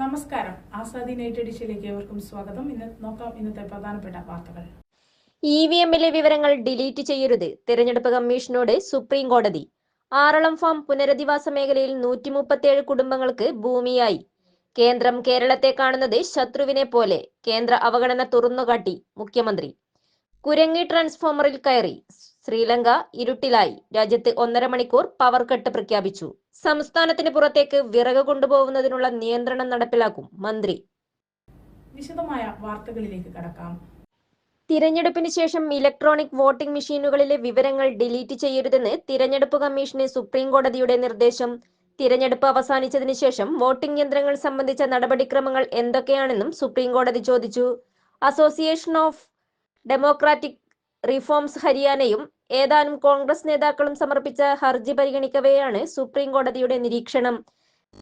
നമസ്കാരം. ആസാദി നൈറ്റ് എഡിഷനിലേക്ക് ഏവർക്കും സ്വാഗതം. ഇന്ന് നോക്കാം ഇന്നത്തെ പ്രധാനപ്പെട്ട വാർത്തകൾ. ഇ വി എമ്മിലെ വിവരങ്ങൾ ഡിലീറ്റ് ചെയ്യരുത്. തെരഞ്ഞെടുപ്പ് കമ്മീഷനോട് സുപ്രീം കോടതി. ആറളം ഫാം പുനരധിവാസ മേഖലയിൽ നൂറ്റി മുപ്പത്തിയേഴ് കുടുംബങ്ങൾക്ക് ഭൂമിയായി. കേന്ദ്രം കേരളത്തെ കാണുന്നത് ശത്രുവിനെ പോലെ. കേന്ദ്ര അവഗണന തുറന്നുകാട്ടി മുഖ്യമന്ത്രി. കുരങ്ങി ട്രാൻസ്ഫോമറിൽ കയറി. ശ്രീലങ്ക ഇരുട്ടിലായി. രാജ്യത്ത് ഒന്നര മണിക്കൂർ പവർ കട്ട് പ്രഖ്യാപിച്ചു. സംസ്ഥാനത്തിന് പുറത്തേക്ക് വിറക് കൊണ്ടുപോകുന്നതിനുള്ള നിയന്ത്രണം നടപ്പിലാക്കും മന്ത്രി. വിശദമായ വാർത്തകളിലേക്ക് കടക്കാം. തിരഞ്ഞെടുപ്പിന് ശേഷം ഇലക്ട്രോണിക് വോട്ടിംഗ് മെഷീനുകളിലെ വിവരങ്ങൾ ഡിലീറ്റ് ചെയ്യരുതെന്ന് തിരഞ്ഞെടുപ്പ് കമ്മീഷന് സുപ്രീം കോടതിയുടെ നിർദ്ദേശം. തിരഞ്ഞെടുപ്പ് അവസാനിച്ചതിന് ശേഷം വോട്ടിംഗ് യന്ത്രങ്ങൾ സംബന്ധിച്ച നടപടിക്രമങ്ങൾ എന്തൊക്കെയാണെന്നും സുപ്രീം കോടതി ചോദിച്ചു. അസോസിയേഷൻ ഓഫ് ഡെമോക്രാറ്റിക് റിഫോംസ് ഹരിയാനയും ഏതാനും കോൺഗ്രസ് നേതാക്കളും സമർപ്പിച്ച ഹർജി പരിഗണിക്കവെയാണ് സുപ്രീം കോടതിയുടെ നിരീക്ഷണം.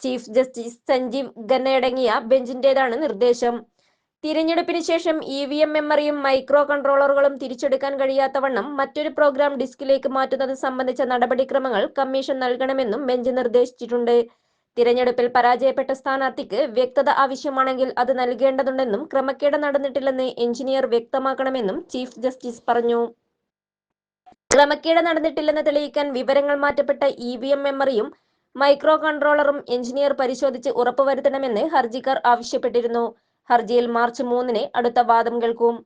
ചീഫ് ജസ്റ്റിസ് സഞ്ജീവ് ഖന്നയടങ്ങിയ ബെഞ്ചിന്റേതാണ് നിർദ്ദേശം. തിരഞ്ഞെടുപ്പിന് ശേഷം ഇ വി എം മെമ്മറിയും മൈക്രോ കൺട്രോളറുകളും തിരിച്ചെടുക്കാൻ കഴിയാത്തവണ്ണം മറ്റൊരു പ്രോഗ്രാം ഡിസ്കിലേക്ക് മാറ്റുന്നത് സംബന്ധിച്ച നടപടിക്രമങ്ങൾ കമ്മീഷൻ നൽകണമെന്നും ബെഞ്ച് നിർദ്ദേശിച്ചിട്ടുണ്ട്. തിരഞ്ഞെടുപ്പിൽ പരാജയപ്പെട്ട സ്ഥാനാർത്ഥിക്ക് വ്യക്തത ആവശ്യമാണെങ്കിൽ അത് നൽകേണ്ടതുണ്ടെന്നും ക്രമക്കേട് നടന്നിട്ടില്ലെന്ന് എഞ്ചിനീയർ വ്യക്തമാക്കണമെന്നും ചീഫ് ജസ്റ്റിസ് പറഞ്ഞു. ക്രമക്കേട് നടന്നിട്ടില്ലെന്ന് തെളിയിക്കാൻ വിവരങ്ങൾ മാറ്റപ്പെട്ട ഇ വി എം മെമ്മറിയും മൈക്രോ കൺട്രോളറും എഞ്ചിനീയർ പരിശോധിച്ച് ഉറപ്പുവരുത്തണമെന്ന് ഹർജിക്കാർ ആവശ്യപ്പെട്ടിരുന്നു. ഹർജിയിൽ മാർച്ച് മൂന്നിന് അടുത്ത വാദം കേൾക്കും.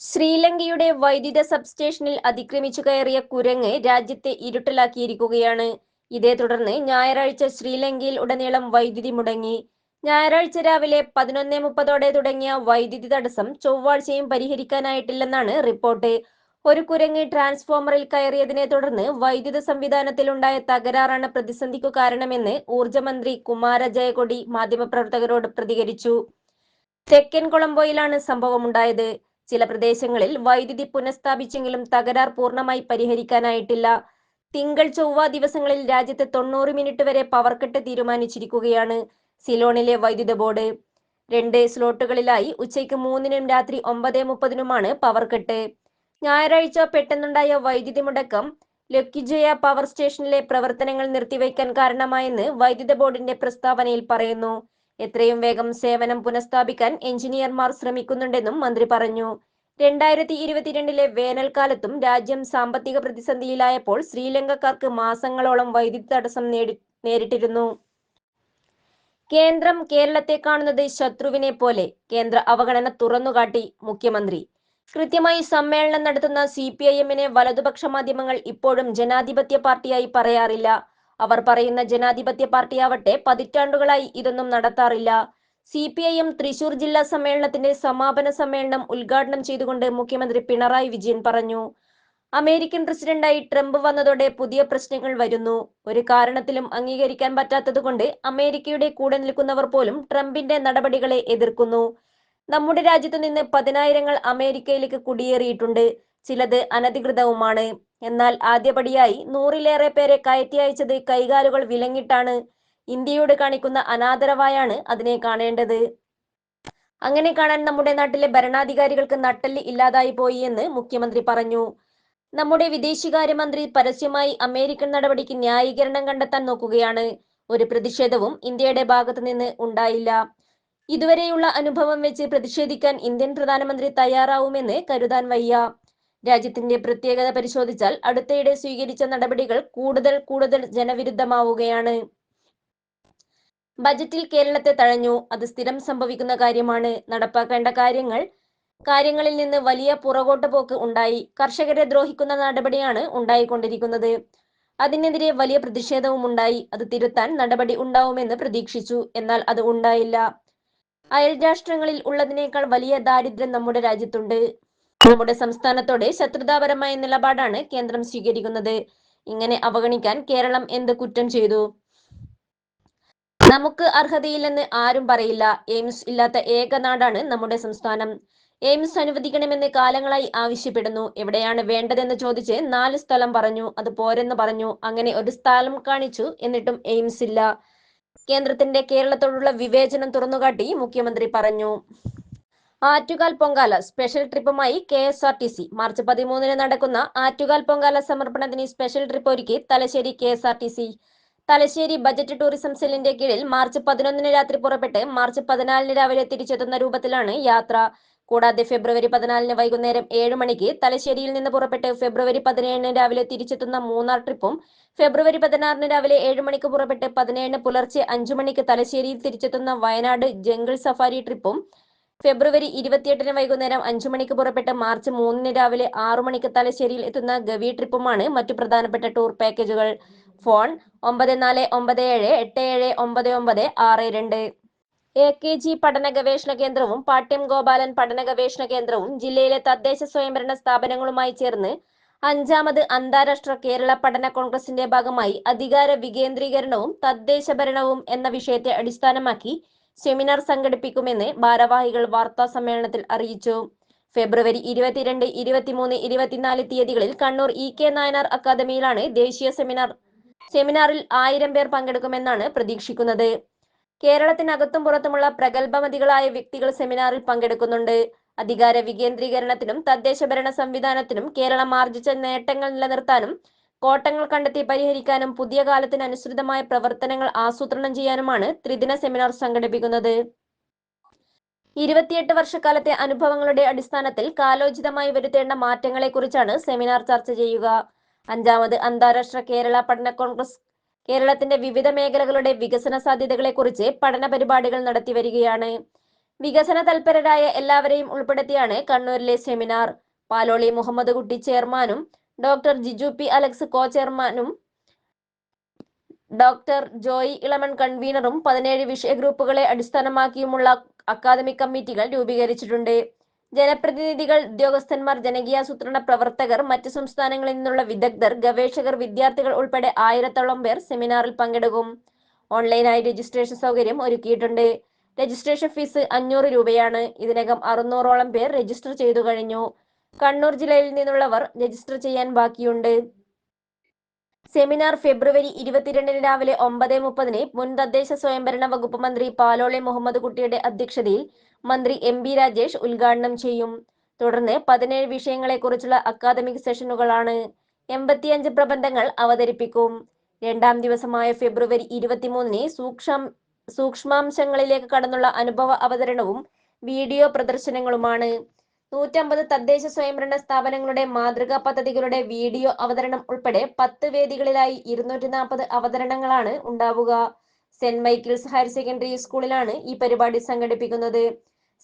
ശ്രീലങ്കയുടെ വൈദ്യുത സബ്സ്റ്റേഷനിൽ അതിക്രമിച്ചു കയറിയ കുരങ്ങ് രാജ്യത്തെ ഇരുട്ടിലാക്കിയിരിക്കുകയാണ്. ഇതേ തുടർന്ന് ഞായറാഴ്ച ശ്രീലങ്കയിൽ ഉടനീളം വൈദ്യുതി മുടങ്ങി. ഞായറാഴ്ച രാവിലെ പതിനൊന്നേ മുപ്പതോടെ തുടങ്ങിയ വൈദ്യുതി തടസ്സം ചൊവ്വാഴ്ചയും പരിഹരിക്കാനായിട്ടില്ലെന്നാണ് റിപ്പോർട്ട്. ഒരു കുരങ്ങ് ട്രാൻസ്ഫോമറിൽ കയറിയതിനെ തുടർന്ന് വൈദ്യുത സംവിധാനത്തിലുണ്ടായ തകരാറാണ് പ്രതിസന്ധിക്കു കാരണമെന്ന് ഊർജമന്ത്രി കുമാര ജയകൊടി മാധ്യമപ്രവർത്തകരോട് പ്രതികരിച്ചു. തെക്കൻ കൊളംബോയിലാണ് സംഭവമുണ്ടായത്. ചില പ്രദേശങ്ങളിൽ വൈദ്യുതി പുനഃസ്ഥാപിച്ചെങ്കിലും തകരാർ പൂർണമായി പരിഹരിക്കാനായിട്ടില്ല. തിങ്കൾ ചൊവ്വ ദിവസങ്ങളിൽ രാജ്യത്ത് തൊണ്ണൂറ് മിനിറ്റ് വരെ പവർ കട്ട് തീരുമാനിച്ചിരിക്കുകയാണ് സിലോണിലെ വൈദ്യുത ബോർഡ്. രണ്ട് സ്ലോട്ടുകളിലായി ഉച്ചയ്ക്ക് മൂന്നിനും രാത്രി ഒമ്പത് മുപ്പതിനുമാണ് പവർ കട്ട് ഞായറാഴ്ച പെട്ടെന്നുണ്ടായ വൈദ്യുതി മുടക്കം ലക്കിജയ പവർ സ്റ്റേഷനിലെ പ്രവർത്തനങ്ങൾ നിർത്തിവെക്കാൻ കാരണമായെന്ന് വൈദ്യുത ബോർഡിന്റെ പ്രസ്താവനയിൽ പറയുന്നു. എത്രയും വേഗം സേവനം പുനഃസ്ഥാപിക്കാൻ എഞ്ചിനീയർമാർ ശ്രമിക്കുന്നുണ്ടെന്നും മന്ത്രി പറഞ്ഞു. രണ്ടായിരത്തി ഇരുപത്തിരണ്ടിലെ വേനൽക്കാലത്തും രാജ്യം സാമ്പത്തിക പ്രതിസന്ധിയിലായപ്പോൾ ശ്രീലങ്കക്കാർക്ക് മാസങ്ങളോളം വൈദ്യുതി തടസ്സം നേരിട്ടിരുന്നു. കേന്ദ്രം കേരളത്തെ കാണുന്നത് ശത്രുവിനെ പോലെ കേന്ദ്ര അവഗണന തുറന്നുകാട്ടി മുഖ്യമന്ത്രി. കൃത്യമായി സമ്മേളനം നടത്തുന്ന സി പി ഐ എമ്മിനെ വലതുപക്ഷ മാധ്യമങ്ങൾ ഇപ്പോഴും ജനാധിപത്യ പാർട്ടിയായി പറയാറില്ല. അവർ പറയുന്ന ജനാധിപത്യ പാർട്ടിയാവട്ടെ പതിറ്റാണ്ടുകളായി ഇതൊന്നും നടത്താറില്ല. C P I M Thrissur ജില്ലാ സമ്മേളനത്തിന്റെ സമാപന സമ്മേളനം ഉദ്ഘാടനം ചെയ്തുകൊണ്ട് മുഖ്യമന്ത്രി പിണറായി വിജയൻ പറഞ്ഞു. അമേരിക്കൻ പ്രസിഡന്റായി ട്രംപ് വന്നതോടെ പുതിയ പ്രശ്നങ്ങൾ വരുന്നു. ഒരു കാരണത്തിലും അംഗീകരിക്കാൻ പറ്റാത്തതുകൊണ്ട് അമേരിക്കയുടെ കൂടെ നിൽക്കുന്നവർ പോലും ട്രംപിന്റെ നടപടികളെ എതിർക്കുന്നു. നമ്മുടെ രാജ്യത്തു നിന്ന് പതിനായിരങ്ങൾ അമേരിക്കയിലേക്ക് കുടിയേറിയിട്ടുണ്ട്. ചിലത് അനധികൃതവുമാണ്. എന്നാൽ ആദ്യപടിയായി നൂറിലേറെ പേരെ കയറ്റി അയച്ചത് കൈകാലുകൾ വിലങ്ങിട്ടാണ് ഇന്ത്യയോട് കാണിക്കുന്ന അനാദരവായാണ് അതിനെ കാണേണ്ടത്. അങ്ങനെ കാണാൻ നമ്മുടെ നാട്ടിലെ ഭരണാധികാരികൾക്ക് നട്ടൽ ഇല്ലാതായി പോയി എന്ന് മുഖ്യമന്ത്രി പറഞ്ഞു. നമ്മുടെ വിദേശകാര്യമന്ത്രി പരസ്യമായി അമേരിക്കൻ നടപടിക്ക് ന്യായീകരണം കണ്ടെത്താൻ നോക്കുകയാണ്. ഒരു പ്രതിഷേധവും ഇന്ത്യയുടെ ഭാഗത്തു നിന്ന് ഉണ്ടായില്ല. ഇതുവരെയുള്ള അനുഭവം വെച്ച് പ്രതിഷേധിക്കാൻ ഇന്ത്യൻ പ്രധാനമന്ത്രി തയ്യാറാവുമെന്ന് കരുതാൻ വയ്യ. രാജ്യത്തിന്റെ പ്രത്യേകത പരിശോധിച്ചാൽ അടുത്തയിടെ സ്വീകരിച്ച നടപടികൾ കൂടുതൽ കൂടുതൽ ജനവിരുദ്ധമാവുകയാണ്. ബജറ്റിൽ കേരളത്തെ തഴഞ്ഞു. അത് സ്ഥിരം സംഭവിക്കുന്ന കാര്യമാണ്. നടപ്പാക്കേണ്ട കാര്യങ്ങൾ കാര്യങ്ങളിൽ നിന്ന് വലിയ പുറകോട്ട് പോക്ക് ഉണ്ടായി. കർഷകരെ ദ്രോഹിക്കുന്ന നടപടിയാണ് ഉണ്ടായിക്കൊണ്ടിരിക്കുന്നത്. അതിനെതിരെ വലിയ പ്രതിഷേധവും ഉണ്ടായി. അത് തിരുത്താൻ നടപടി ഉണ്ടാവുമെന്ന് പ്രതീക്ഷിച്ചു. എന്നാൽ അത് ഉണ്ടായില്ല. അയൽ രാഷ്ട്രങ്ങളിൽ ഉള്ളതിനേക്കാൾ വലിയ ദാരിദ്ര്യം നമ്മുടെ രാജ്യത്തുണ്ട്. നമ്മുടെ സംസ്ഥാനത്തോടെ ശത്രുതാപരമായ നിലപാടാണ് കേന്ദ്രം സ്വീകരിക്കുന്നത്. ഇങ്ങനെ അവഗണിക്കാൻ കേരളം എന്ത് കുറ്റം ചെയ്തു? നമുക്ക് അർഹതയില്ലെന്ന് ആരും പറയില്ല. എയിംസ് ഇല്ലാത്ത ഏക നാടാണ് നമ്മുടെ സംസ്ഥാനം. എയിംസ് അനുവദിക്കണമെന്ന് കാലങ്ങളായി ആവശ്യപ്പെടുന്നു. എവിടെയാണ് വേണ്ടതെന്ന് ചോദിച്ച് നാല് സ്ഥലം പറഞ്ഞു. അത് പോരെന്ന് പറഞ്ഞു. അങ്ങനെ ഒരു സ്ഥലം കാണിച്ചു. എന്നിട്ടും എയിംസ് ഇല്ല. കേന്ദ്രത്തിന്റെ കേരളത്തോടുള്ള വിവേചനം തുറന്നുകാട്ടി മുഖ്യമന്ത്രി പറഞ്ഞു. Attukal Pongala special ട്രിപ്പുമായി K S R T C. March പതിമൂന്നിന് നടക്കുന്ന ആറ്റുകാൽ പൊങ്കാല സമർപ്പണത്തിന് സ്പെഷ്യൽ ട്രിപ്പ് ഒരുക്കി Thalassery K S R T C. Thalassery budget tourism സെല്ലിന്റെ കീഴിൽ മാർച്ച് പതിനൊന്നിന് രാത്രി പുറപ്പെട്ട് മാർച്ച് പതിനാലിന് രാവിലെ തിരിച്ചെത്തുന്ന രൂപത്തിലാണ് യാത്ര. കൂടാതെ ഫെബ്രുവരി പതിനാലിന് വൈകുന്നേരം ഏഴ് മണിക്ക് തലശ്ശേരിയിൽ നിന്ന് പുറപ്പെട്ട് ഫെബ്രുവരി പതിനേഴിന് രാവിലെ തിരിച്ചെത്തുന്ന മൂന്നാർ ട്രിപ്പും ഫെബ്രുവരി പതിനാറിന് രാവിലെ ഏഴ് മണിക്ക് പുറപ്പെട്ട് പതിനേഴിന് പുലർച്ചെ അഞ്ചു മണിക്ക് തലശ്ശേരിയിൽ തിരിച്ചെത്തുന്ന വയനാട് ജംഗിൾ സഫാരി ട്രിപ്പും ഫെബ്രുവരി ഇരുപത്തിയെട്ടിന് വൈകുന്നേരം അഞ്ചു മണിക്ക് പുറപ്പെട്ട് മാർച്ച് മൂന്നിന് രാവിലെ ആറു മണിക്ക് തലശ്ശേരിയിൽ എത്തുന്ന ഗവി ട്രിപ്പുമാണ് മറ്റു പ്രധാനപ്പെട്ട ടൂർ പാക്കേജുകൾ. ഫോൺ ഒമ്പത് നാല് ഒമ്പത് ഏഴ് എട്ട് ഏഴ് ഒമ്പത് ഒമ്പത് ആറ് രണ്ട്. എ കെ ജി പഠന ഗവേഷണ കേന്ദ്രവും പാട്യം ഗോപാലൻ പഠന ഗവേഷണ കേന്ദ്രവും ജില്ലയിലെ തദ്ദേശ സ്വയംഭരണ സ്ഥാപനങ്ങളുമായി ചേർന്ന് അഞ്ചാമത് അന്താരാഷ്ട്ര കേരള പഠന കോൺഗ്രസിന്റെ ഭാഗമായി അധികാര വികേന്ദ്രീകരണവും തദ്ദേശ ഭരണവും എന്ന വിഷയത്തെ അടിസ്ഥാനമാക്കി സെമിനാർ സംഘടിപ്പിക്കുമെന്ന് ഭാരവാഹികൾ വാർത്താ സമ്മേളനത്തിൽ അറിയിച്ചു. ഫെബ്രുവരി ഇരുപത്തിരണ്ട് ഇരുപത്തിമൂന്ന് ഇരുപത്തിനാല് തീയതികളിൽ കണ്ണൂർ ഇ കെ നായനാർ അക്കാദമിയിലാണ് ദേശീയ സെമിനാർ സെമിനാറിൽ ആയിരം പേർ പങ്കെടുക്കുമെന്നാണ് പ്രതീക്ഷിക്കുന്നത്. കേരളത്തിനകത്തും പുറത്തുമുള്ള പ്രഗത്ഭമതികളായ വ്യക്തികൾ സെമിനാറിൽ പങ്കെടുക്കുന്നുണ്ട്. അധികാര വികേന്ദ്രീകരണത്തിനും തദ്ദേശ ഭരണ സംവിധാനത്തിനും കേരളം ആർജിച്ച നേട്ടങ്ങൾ നിലനിർത്താനും കോട്ടങ്ങൾ കണ്ടെത്തി പരിഹരിക്കാനും പുതിയ കാലത്തിന് അനുസൃതമായ പ്രവർത്തനങ്ങൾ ആസൂത്രണം ചെയ്യാനുമാണ് ത്രിദിന സെമിനാർ സംഘടിപ്പിക്കുന്നത്. ഇരുപത്തിയെട്ട് വർഷക്കാലത്തെ അനുഭവങ്ങളുടെ അടിസ്ഥാനത്തിൽ കാലോചിതമായി വരുത്തേണ്ട മാറ്റങ്ങളെക്കുറിച്ചാണ് സെമിനാർ ചർച്ച ചെയ്യുക. അഞ്ചാമത് അന്താരാഷ്ട്ര കേരള പഠന കോൺഗ്രസ്. കേരളത്തിന്റെ വിവിധ മേഖലകളുടെ വികസന സാധ്യതകളെ കുറിച്ച് പഠന പരിപാടികൾ നടത്തി വരികയാണ്. വികസന തൽപരരായ എല്ലാവരെയും ഉൾപ്പെടുത്തിയാണ് കണ്ണൂരിലെ സെമിനാർ. പാലോളി മുഹമ്മദ് കുട്ടി ചെയർമാനും doctor Jiju P Alex co ചെയർമാനും ഡോക്ടർ ജോയി ഇളമൺ കൺവീനറും പതിനേഴ് വിഷയ ഗ്രൂപ്പുകളെ അടിസ്ഥാനമാക്കിയുമുള്ള അക്കാദമിക് കമ്മിറ്റികൾ രൂപീകരിച്ചിട്ടുണ്ട്. ജനപ്രതിനിധികൾ ഉദ്യോഗസ്ഥന്മാർ ജനകീയാസൂത്രണ പ്രവർത്തകർ മറ്റ് സംസ്ഥാനങ്ങളിൽ നിന്നുള്ള വിദഗ്ധർ ഗവേഷകർ വിദ്യാർത്ഥികൾ ഉൾപ്പെടെ ആയിരത്തോളം പേർ സെമിനാറിൽ പങ്കെടുക്കും. ഓൺലൈനായി രജിസ്ട്രേഷൻ സൗകര്യം ഒരുക്കിയിട്ടുണ്ട്. രജിസ്ട്രേഷൻ ഫീസ് അഞ്ഞൂറ് രൂപയാണ്. ഇതിനകം അറുന്നൂറോളം പേർ രജിസ്റ്റർ ചെയ്തു കഴിഞ്ഞു. കണ്ണൂർ ജില്ലയിൽ നിന്നുള്ളവർ രജിസ്റ്റർ ചെയ്യാൻ ബാക്കിയുണ്ട്. സെമിനാർ ഫെബ്രുവരി ഇരുപത്തിരണ്ടിന് രാവിലെ ഒമ്പത് മുപ്പതിന് മുൻ തദ്ദേശ സ്വയംഭരണ വകുപ്പ് മന്ത്രി പാലോളെ മുഹമ്മദ് കുട്ടിയുടെ അധ്യക്ഷതയിൽ മന്ത്രി എം ബി രാജേഷ് ഉദ്ഘാടനം ചെയ്യും. തുടർന്ന് പതിനേഴ് വിഷയങ്ങളെക്കുറിച്ചുള്ള അക്കാദമിക് സെഷനുകളാണ് എൺപത്തിയഞ്ച് പ്രബന്ധങ്ങൾ അവതരിപ്പിക്കും. രണ്ടാം ദിവസമായ ഫെബ്രുവരി ഇരുപത്തിമൂന്നിന് സൂക്ഷ്മ സൂക്ഷ്മാംശങ്ങളിലേക്ക് കടന്നുള്ള അനുഭവ അവതരണവും വീഡിയോ പ്രദർശനങ്ങളുമാണ്. നൂറ്റമ്പത് തദ്ദേശ സ്വയംഭരണ സ്ഥാപനങ്ങളുടെ മാതൃകാ പദ്ധതികളുടെ വീഡിയോ അവതരണം ഉൾപ്പെടെ പത്ത് വേദികളിലായി ഇരുന്നൂറ്റി നാൽപ്പത് അവതരണങ്ങളാണ് ഉണ്ടാവുക. സെന്റ് മൈക്കിൾസ് ഹയർ സെക്കൻഡറി സ്കൂളിലാണ് ഈ പരിപാടി സംഘടിപ്പിക്കുന്നത്.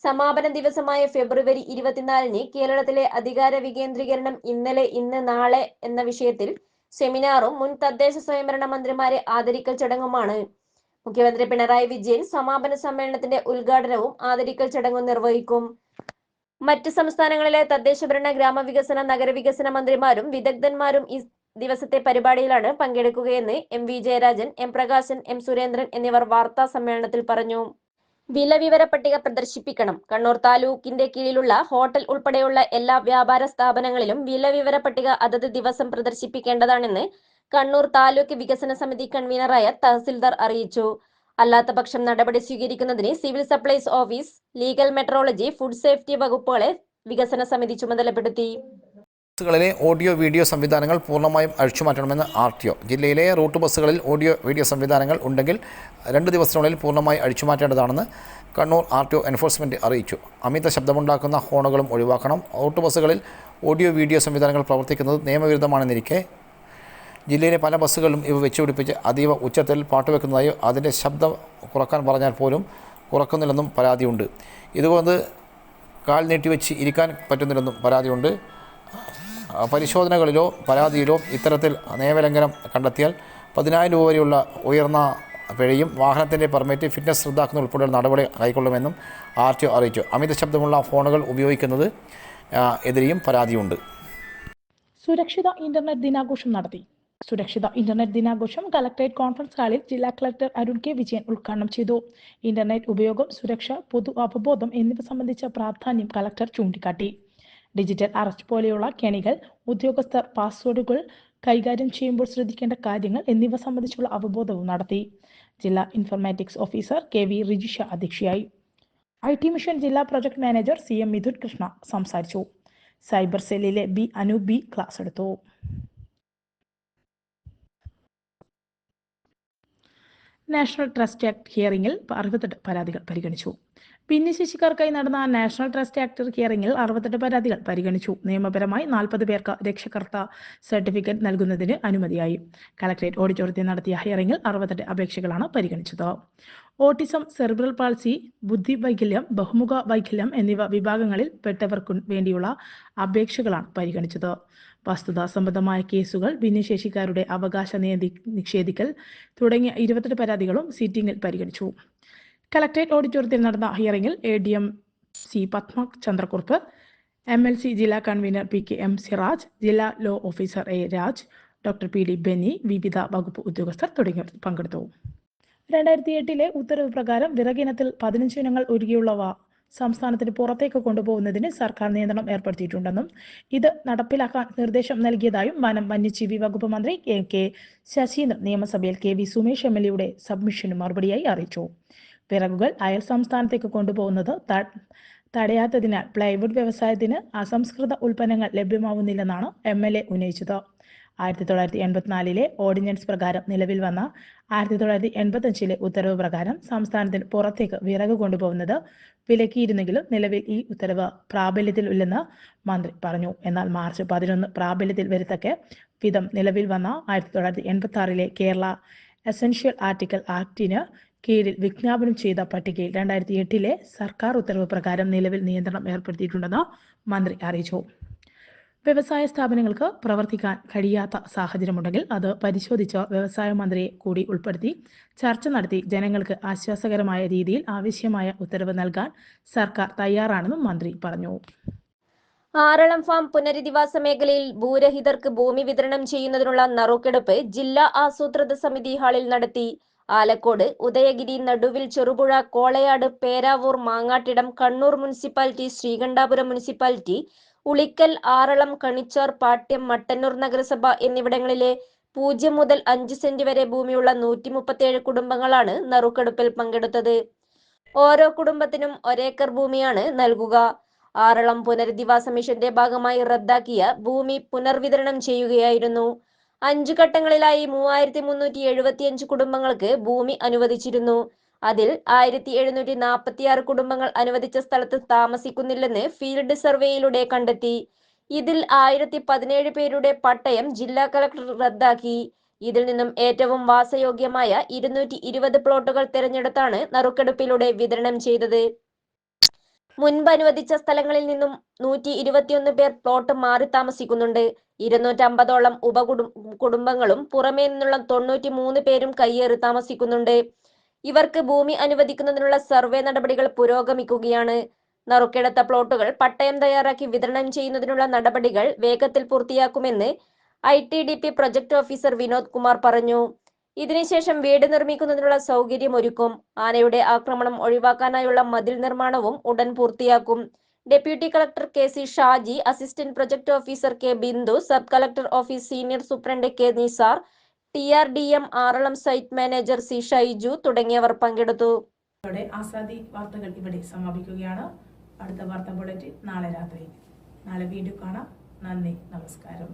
സമാപന ദിവസമായ ഫെബ്രുവരി ഇരുപത്തിനാലിന് കേരളത്തിലെ അധികാര വികേന്ദ്രീകരണം ഇന്നലെ ഇന്ന് നാളെ എന്ന വിഷയത്തിൽ സെമിനാറും മുൻ തദ്ദേശ സ്വയംഭരണ മന്ത്രിമാരെ ആദരിക്കൽ ചടങ്ങുമാണ്. മുഖ്യമന്ത്രി പിണറായി വിജയൻ സമാപന സമ്മേളനത്തിന്റെ ഉദ്ഘാടനവും ആദരിക്കൽ ചടങ്ങും നിർവഹിക്കും. മറ്റ് സംസ്ഥാനങ്ങളിലെ തദ്ദേശഭരണ ഗ്രാമവികസന നഗരവികസന മന്ത്രിമാരും വിദഗ്ധന്മാരും ഈ ദിവസത്തെ പരിപാടിയിലാണ് പങ്കെടുക്കുകയെന്ന് M V Jayarajan M Prakashan M Surendran എന്നിവർ വാർത്താ സമ്മേളനത്തിൽ പറഞ്ഞു. വില വിവര പട്ടിക പ്രദർശിപ്പിക്കണം. കണ്ണൂർ താലൂക്കിന്റെ കീഴിലുള്ള ഹോട്ടൽ ഉൾപ്പെടെയുള്ള എല്ലാ വ്യാപാര സ്ഥാപനങ്ങളിലും വില വിവര പട്ടിക അതത് ദിവസം പ്രദർശിപ്പിക്കേണ്ടതാണെന്ന് കണ്ണൂർ താലൂക്ക് വികസന സമിതി കൺവീനറായ തഹസിൽദാർ അറിയിച്ചു. അല്ലാത്ത പക്ഷം നടപടി സ്വീകരിക്കുന്നതിന് civil supplies office legal metrology food safety വകുപ്പുകളെ വികസന സമിതി ചുമതലപ്പെടുത്തി. ബസ്സുകളിലെ ഓഡിയോ വീഡിയോ സംവിധാനങ്ങൾ പൂർണമായും അഴിച്ചുമാറ്റണമെന്ന് ആർ ടി ഒ. ജില്ലയിലെ റൂട്ട് ബസ്സുകളിൽ ഓഡിയോ വീഡിയോ സംവിധാനങ്ങൾ ഉണ്ടെങ്കിൽ രണ്ട് ദിവസത്തിനുള്ളിൽ പൂർണമായി അഴിച്ചുമാറ്റേണ്ടതാണെന്ന് Kannur R T O enforcement അറിയിച്ചു. അമിത ശബ്ദമുണ്ടാക്കുന്ന ഹോണുകളും ഒഴിവാക്കണം. റൂട്ട് ബസ്സുകളിൽ ഓഡിയോ വീഡിയോ സംവിധാനങ്ങൾ പ്രവർത്തിക്കുന്നത് നിയമവിരുദ്ധമാണെന്നിരിക്കെ ജില്ലയിലെ പല ബസ്സുകളിലും ഇവ വെച്ചുപിടിപ്പിച്ച് അതീവ ഉച്ചത്തിൽ പാട്ട് വെക്കുന്നതായോ അതിന്റെ ശബ്ദം കുറയ്ക്കാൻ പറഞ്ഞാൽ പോലും കുറക്കുന്നില്ലെന്നും പരാതിയുണ്ട്. ഇതുകൊണ്ട് കാൽ നീട്ടിവെച്ച് ഇരിക്കാൻ പറ്റുന്നില്ലെന്നും പരാതിയുണ്ട്. പരിശോധനകളിലോ പരാതിയിലോ ഇത്തരത്തിൽ നിയമലംഘനം കണ്ടെത്തിയാൽ പതിനായിരം രൂപ വരെയുള്ള ഉയർന്ന പിഴയും വാഹനത്തിന്റെ പെർമിറ്റ് ഫിറ്റ്നസ് റദ്ദാക്കുന്ന ഉൾപ്പെടെയുള്ള നടപടി കൈക്കൊള്ളുമെന്നും ആർ ടി ഒ അറിയിച്ചു. അമിത ശബ്ദമുള്ള ഫോണുകൾ ഉപയോഗിക്കുന്നത് എതിരെയും പരാതിയുണ്ട്. സുരക്ഷിത ഇന്റർനെറ്റ് ദിനാഘോഷം നടത്തി. സുരക്ഷിത ഇന്റർനെറ്റ് ദിനാഘോഷം കലക്ടറേറ്റ് കോൺഫറൻസ് ഹാളിൽ ജില്ലാ കളക്ടർ അരുൺ കെ. വിജയൻ ഉദ്ഘാടനം ചെയ്തു. ഇന്റർനെറ്റ് ഉപയോഗം സുരക്ഷ പൊതു അവബോധം എന്നിവ സംബന്ധിച്ച പ്രാധാന്യം കലക്ടർ ചൂണ്ടിക്കാട്ടി. ഡിജിറ്റൽ അറസ്റ്റ് പോലെയുള്ള കെണികൾ ഉദ്യോഗസ്ഥർ പാസ്വേഡുകൾ കൈകാര്യം ചെയ്യുമ്പോൾ ശ്രദ്ധിക്കേണ്ട കാര്യങ്ങൾ എന്നിവ സംബന്ധിച്ചുള്ള അവബോധവും നടത്തി. ജില്ലാ informatics officer K. V. Rijisha അധ്യക്ഷയായി. ഐ. ടി മിഷൻ ജില്ലാ project manager C. M. Midhun Krishna സംസാരിച്ചു. സൈബർ സെല്ലിലെ ബി അനു ബി ക്ലാസ് എടുത്തു. നാഷണൽ ട്രസ്റ്റ് ആക്ട് ഹിയറിംഗിൽ അറുപത്തെട്ട് പരാതികൾ പരിഗണിച്ചു. ഭിന്നശേഷിക്കാർക്കായി നടന്ന നാഷണൽ ട്രസ്റ്റ് ആക്ട് ഹിയറിംഗിൽ അറുപത്തെട്ട് പരാതികൾ പരിഗണിച്ചു. നിയമപരമായി നാൽപ്പത് പേർക്ക് രക്ഷകർത്ത സർട്ടിഫിക്കറ്റ് നൽകുന്നതിന് അനുമതിയായി. കളക്ടറേറ്റ് ഓഡിറ്റോറിയത്തിൽ നടത്തിയ ഹിയറിംഗിൽ അറുപത്തെട്ട് അപേക്ഷകളാണ് പരിഗണിച്ചത്. ഓട്ടിസം സെറിബ്രൽ പാൾസി ബുദ്ധി വൈകല്യം ബഹുമുഖ വൈകല്യം എന്നിവ വിഭാഗങ്ങളിൽ പെട്ടവർക്കു വേണ്ടിയുള്ള അപേക്ഷകളാണ് പരിഗണിച്ചത്. വസ്തുതാ സംബന്ധമായ കേസുകൾ ഭിന്നശേഷിക്കാരുടെ അവകാശ നിഷേധിക്കൽ തുടങ്ങിയ ഇരുപത്തെട്ട് പരാതികളും സിറ്റിംഗിൽ പരിഗണിച്ചു. കലക്ടറേറ്റ് ഓഡിറ്റോറിയത്തിൽ നടന്ന ഹിയറിംഗിൽ A D M C Padma Chandrakkurup M L C ജില്ലാ convener P K M Siraj ജില്ലാ law officer A Raj doctor P D Benny വിവിധ വകുപ്പ് ഉദ്യോഗസ്ഥർ തുടങ്ങിയവർ പങ്കെടുത്തു. രണ്ടായിരത്തി എട്ടിലെ ഉത്തരവ് പ്രകാരം വിറകിനത്തിൽ പതിനഞ്ച് ഇനങ്ങൾ ഒഴികെയുള്ളവ സംസ്ഥാനത്തിന് പുറത്തേക്ക് കൊണ്ടുപോകുന്നതിന് സർക്കാർ നിയന്ത്രണം ഏർപ്പെടുത്തിയിട്ടുണ്ടെന്നും ഇത് നടപ്പിലാക്കാൻ നിർദ്ദേശം നൽകിയതായും വനം വന്യജീവി വകുപ്പ് മന്ത്രി കെ കെ ശശീന്ദ്രൻ നിയമസഭയിൽ K V Sumesh M L എയുടെ സബ്മിഷന് മറുപടിയായി അറിയിച്ചു. വിറകുകൾ അയൽ സംസ്ഥാനത്തേക്ക് കൊണ്ടുപോകുന്നത് തടയാത്തതിനാൽ പ്ലൈവുഡ് വ്യവസായത്തിന് അസംസ്കൃത ഉൽപ്പന്നങ്ങൾ ലഭ്യമാവുന്നില്ലെന്നാണ് എം എൽ എ ഉന്നയിച്ചത്. ആയിരത്തി തൊള്ളായിരത്തി എൺപത്തിനാലിലെ ഓർഡിനൻസ് പ്രകാരം നിലവിൽ വന്ന ആയിരത്തി തൊള്ളായിരത്തി എൺപത്തഞ്ചിലെ ഉത്തരവ് പ്രകാരം സംസ്ഥാനത്തിന് പുറത്തേക്ക് വിറക് കൊണ്ടുപോകുന്നത് വിലക്കിയിരുന്നെങ്കിലും നിലവിൽ ഈ ഉത്തരവ് പ്രാബല്യത്തിൽ ഇല്ലെന്ന് മന്ത്രി പറഞ്ഞു. എന്നാൽ മാർച്ച് പതിനൊന്ന് പ്രാബല്യത്തിൽ വരത്തക്ക വിധം നിലവിൽ വന്ന ആയിരത്തി തൊള്ളായിരത്തി എൺപത്തി ആറിലെ കേരള എസൻഷ്യൽ ആർട്ടിക്കൽ ആക്ടിന് കീഴിൽ വിജ്ഞാപനം ചെയ്ത പട്ടികയിൽ രണ്ടായിരത്തി എട്ടിലെ സർക്കാർ ഉത്തരവ് പ്രകാരം നിലവിൽ നിയന്ത്രണം ഏർപ്പെടുത്തിയിട്ടുണ്ടെന്ന് മന്ത്രി അറിയിച്ചു. വ്യവസായ സ്ഥാപനങ്ങൾക്ക് പ്രവർത്തിക്കാൻ കഴിയാത്ത സാഹചര്യമുണ്ടെങ്കിൽ അത് പരിശോധിച്ച് വ്യവസായ മന്ത്രിയെ കൂടി ഉൾപ്പെടുത്തി ചർച്ച നടത്തി ജനങ്ങൾക്ക് ആശ്വാസകരമായ രീതിയിൽ ആവശ്യമായ ഉത്തരവ് നൽകാൻ സർക്കാർ തയ്യാറാണെന്നും മന്ത്രി പറഞ്ഞു. ആറളം ഫാം പുനരധിവാസ മേഖലയിൽ ഭൂരഹിതർക്ക് ഭൂമി വിതരണം ചെയ്യുന്നതിനുള്ള നറുക്കെടുപ്പ് ജില്ലാ ആസൂത്രിത സമിതി ഹാളിൽ നടത്തി. ആലക്കോട് ഉദയഗിരി നടുവിൽ ചെറുപുഴ കോളയാട് പേരാവൂർ മാങ്ങാട്ടിടം കണ്ണൂർ മുനിസിപ്പാലിറ്റി ശ്രീകണ്ഠാപുരം മുനിസിപ്പാലിറ്റി ഉളിക്കൽ ആറളം കണിച്ചാർ പാട്യം മട്ടന്നൂർ നഗരസഭ എന്നിവിടങ്ങളിലെ പൂജ്യം മുതൽ അഞ്ച് സെന്റ് വരെ ഭൂമിയുള്ള നൂറ്റി മുപ്പത്തിയേഴ് കുടുംബങ്ങളാണ് നറുക്കെടുപ്പിൽ പങ്കെടുത്തത്. ഓരോ കുടുംബത്തിനും ഒരേക്കർ ഭൂമിയാണ് നൽകുക. ആറളം പുനരധിവാസ മിഷന്റെ ഭാഗമായി റദ്ദാക്കിയ ഭൂമി പുനർവിതരണം ചെയ്യുകയായിരുന്നു. അഞ്ചു ഘട്ടങ്ങളിലായി മൂവായിരത്തി മുന്നൂറ്റി എഴുപത്തിയഞ്ച് കുടുംബങ്ങൾക്ക് ഭൂമി അനുവദിച്ചിരുന്നു. അതിൽ ആയിരത്തി എഴുന്നൂറ്റി നാൽപ്പത്തിയാറ് കുടുംബങ്ങൾ അനുവദിച്ച സ്ഥലത്ത് താമസിക്കുന്നില്ലെന്ന് ഫീൽഡ് സർവേയിലൂടെ കണ്ടെത്തി. ഇതിൽ ആയിരത്തി പതിനേഴ് പേരുടെ പട്ടയം ജില്ലാ കളക്ടർ റദ്ദാക്കി. ഇതിൽ നിന്നും ഏറ്റവും വാസയോഗ്യമായ ഇരുന്നൂറ്റി പ്ലോട്ടുകൾ തിരഞ്ഞെടുത്താണ് നറുക്കെടുപ്പിലൂടെ വിതരണം ചെയ്തത്. മുൻപ് അനുവദിച്ച സ്ഥലങ്ങളിൽ നിന്നും നൂറ്റി ഇരുപത്തിയൊന്ന് പേർ പ്ലോട്ട് മാറി താമസിക്കുന്നുണ്ട്. ഇരുന്നൂറ്റമ്പതോളം ഉപകുടും കുടുംബങ്ങളും പുറമേ നിന്നുള്ള തൊണ്ണൂറ്റി മൂന്ന് പേരും കയ്യേറി താമസിക്കുന്നുണ്ട്. ഇവർക്ക് ഭൂമി അനുവദിക്കുന്നതിനുള്ള സർവേ നടപടികൾ പുരോഗമിക്കുകയാണ്. നറുക്കെടുത്ത പ്ലോട്ടുകൾ പട്ടയം തയ്യാറാക്കി വിതരണം ചെയ്യുന്നതിനുള്ള നടപടികൾ വേഗത്തിൽ പൂർത്തിയാക്കുമെന്ന് I T D P project officer Vinod Kumar പറഞ്ഞു. ഇതിനുശേഷം വീട് നിർമ്മിക്കുന്നതിനുള്ള സൗകര്യം ഒരുക്കും. ആനയുടെ ആക്രമണം ഒഴിവാക്കാനായുള്ള മതിൽ നിർമ്മാണവും ഉടൻ പൂർത്തിയാക്കും. Deputy collector K C Shaji assistant project officer K Bindu sub collector office senior superintendent K Nisar T R D M Aralam site manager C Shaiju തുടങ്ങിയവർ പങ്കെടുത്തു. ആസാദി വാർത്തകൾ ഇവിടെ സമാപിക്കുകയാണ്. അടുത്ത വാർത്താ ബുള്ളറ്റിൻ നാളെ രാത്രി. നാളെ വീണ്ടും കാണാം. നന്ദി നമസ്കാരം.